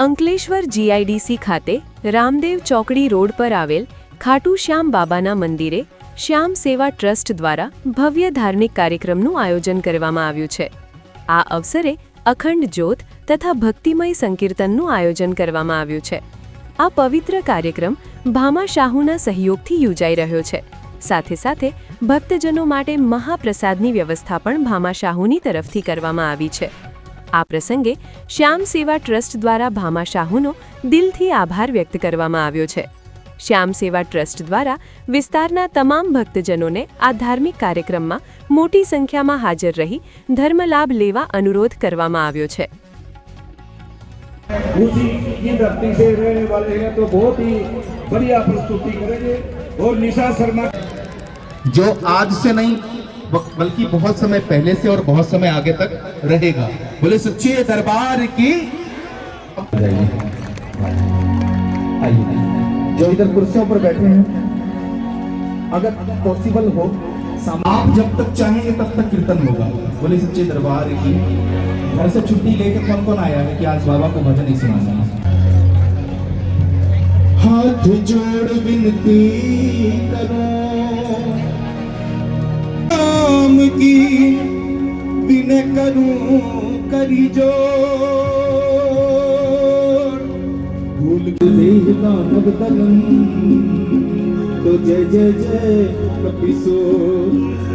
Ankleshwar GIDC ખાતે રામદેવ ચોકડી road પર આવેલ ખાટુ શ્યામ બાબાના મંદિરે શ્યામ સેવા ટ્રસ્ટ દ્વારા ભવ્ય ધાર્મિક કાર્યક્રમનું આયોજન કરવામાં આવ્યું છે. આ અવસરે અખંડ જ્યોત તથા ભક્તિમય સંકીર્તનનું આયોજન કરવામાં આવ્યું છે. આ પવિત્ર કાર્યક્રમ ભામા શાહુના સહયોગથી યોજાઈ રહ્યો છે. સાથે સાથે ભક્તજનો માટે મહાપ્રસાદની વ્યવસ્થા પણ ભામા શાહુની તરફથી કરવામાં આવી છે. આ પ્રસંગે શ્યામ સેવા ટ્રસ્ટ દ્વારા ભામા શાહુનો દિલથી આભાર વ્યક્ત કરવામાં આવ્યો છે શ્યામ સેવા ટ્રસ્ટ દ્વારા વિસ્તારના તમામ ભક્તજનોને આ ધાર્મિક કાર્યક્રમમાં મોટી સંખ્યામાં હાજર રહી ધર્મલાભ લેવા અનુરોધ કરવામાં આવ્યો છે उसी की धरती से रहने वाले हैं तो बहुत ही बढ़िया प्रस्तुति करेंगे और निशा शर्मा जो आज से नहीं ब- बल्कि बहुत समय पहले से और बहुत समय आगे तक रहेगा। बोले, सच्चे दरबार की जो इधर कुर्सियों पर बैठे हैं, अगर पॉसिबल हो आप जब तक चाहेंगे, तब तक कीर्तन होगा। बोले, सच्चे दरबार की घर से छुट्टी लेकर कौन कौन आया है कि आज बाबा को भजन ही सुनाना हाथ जोड़ विनती। જિંદગી દિને કરું કરી જો ભૂલ ગઈ લાનક તલમ તો જય જય જય કપિસો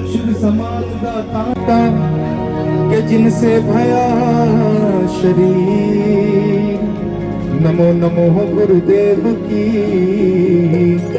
શુભ સમાજ કા તાતા કે જિનસે ભયા શરીર નમો નમો ગુરુદેવ કી